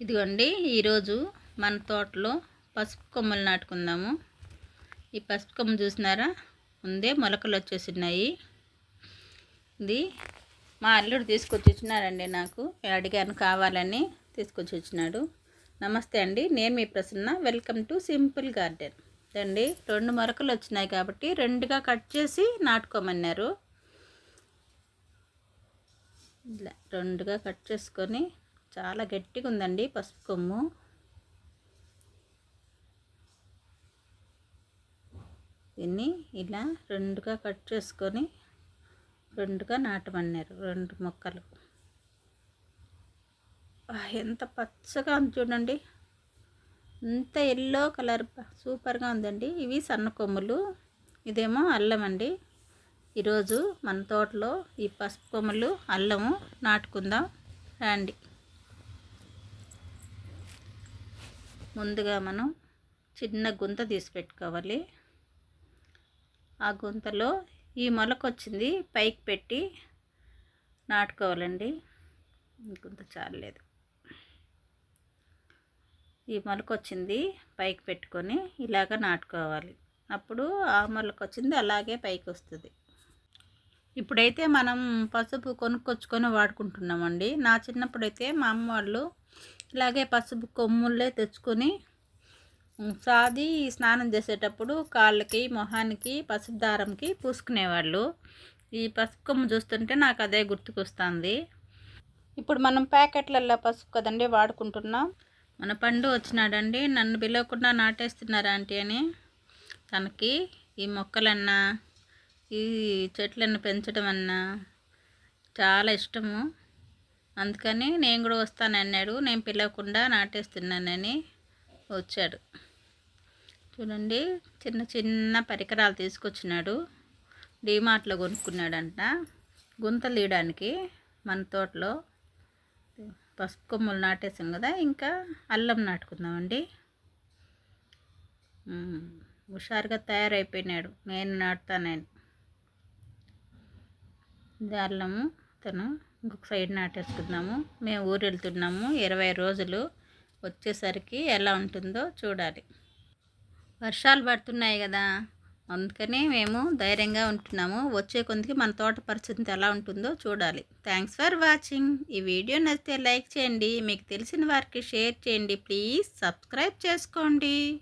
ఇదిగోండి ఈరోజు మన తోటలో పసుపు కొమ్మలు నాటుకుందాము. ఈ పసుపు కొమ్మ చూసినారా? ముందే మొలకలు వచ్చేసినాయి. ఇది మా అల్లుడు తీసుకొచ్చి వచ్చినారండి నాకు. అడిగాను కావాలని తీసుకొచ్చి ఇచ్చినాడు. నమస్తే అండి నేను మీ Prasanna. Welcome to simple garden. అండి రెండు మొలకలు వచ్చినాయి కాబట్టి రెండుగా కట్ చేసి నాటుకోమన్నారు. ఇలా రెండుగా కట్ చేసుకొని చాలా గట్టిగా ఉందండి పసుపు కొమ్ము దీన్ని ఇలా రెండుగా కట్ చేసుకొని రెండుగా నాటమన్నారు రెండు మొక్కలు. ఎంత పచ్చగా ఉంది చూడండి. ఇంత ఎల్లో కలర్ సూపర్గా ఉందండి. ఇవి సన్న కొమ్ములు. ఇదేమో అల్లం అండి. ఈరోజు మన తోటలో ఈ పసుపు కొమ్మలు అల్లము నాటుకుందాం. రండి. ముందుగా మనం చిన్న గుంత తీసి పెట్టుకోవాలి. ఆ గుంతలో ఈ మొలక వచ్చింది పైకి పెట్టి నాటుకోవాలండి. గుంత చాలలేదు. ఈ మొలక వచ్చింది పైకి పెట్టుకొని ఇలాగ నాటుకోవాలి. అప్పుడు ఆ మొలక వచ్చింది అలాగే పైకి వస్తుంది. ఇప్పుడైతే మనం పసుపు కొనుక్కొచ్చుకొని వాడుకుంటున్నామండి. నా చిన్నప్పుడైతే మా అమ్మ వాళ్ళు ఇలాగే పసుపు కొమ్ములే తెచ్చుకొని సాది స్నానం చేసేటప్పుడు కాళ్ళకి మొహానికి పసుపు దారంకి పూసుకునేవాళ్ళు. ఈ పసుపు కొమ్ము చూస్తుంటే నాకు అదే గుర్తుకొస్తుంది. ఇప్పుడు మనం ప్యాకెట్లలో పసుపు కదండి వాడుకుంటున్నాం. మన పండు వచ్చినాడండి నన్ను పిలవకుండా నాటేస్తున్నారు ఆంటీ అని. తనకి ఈ మొక్కలన్నా ఈ చెట్లను పెంచడం అన్నా చాలా ఇష్టము. అందుకని నేను కూడా వస్తానన్నాడు. నేను పిలవకుండా నాటేస్తున్నానని వచ్చాడు. చూడండి చిన్న చిన్న పరికరాలు తీసుకొచ్చినాడు. డీమార్ట్లో కొనుక్కున్నాడంట. గుంతలు తీయడానికి మన తోటలో పసుపు కొమ్ములు నాటేసాం కదా ఇంకా అల్లం నాటుకుందామండి. హుషారుగా తయారైపోయినాడు. నేను నాటుతానని. ఇది అల్లము తను ఇంకొక సైడ్ నాటేసుకుందాము. మేము ఊరు వెళ్తున్నాము ఇరవై రోజులు వచ్చేసరికి ఎలా ఉంటుందో చూడాలి. వర్షాలు పడుతున్నాయి కదా. అందుకనే మేము ధైర్యంగా ఉంటున్నాము. వచ్చే కొందికి మన తోట పరిస్థితి ఎలా ఉంటుందో చూడాలి. థ్యాంక్స్ ఫర్ వాచింగ్ ఈ వీడియో నచ్చితే లైక్ చేయండి. మీకు తెలిసిన వారికి షేర్ చేయండి. ప్లీజ్ సబ్స్క్రైబ్ చేసుకోండి.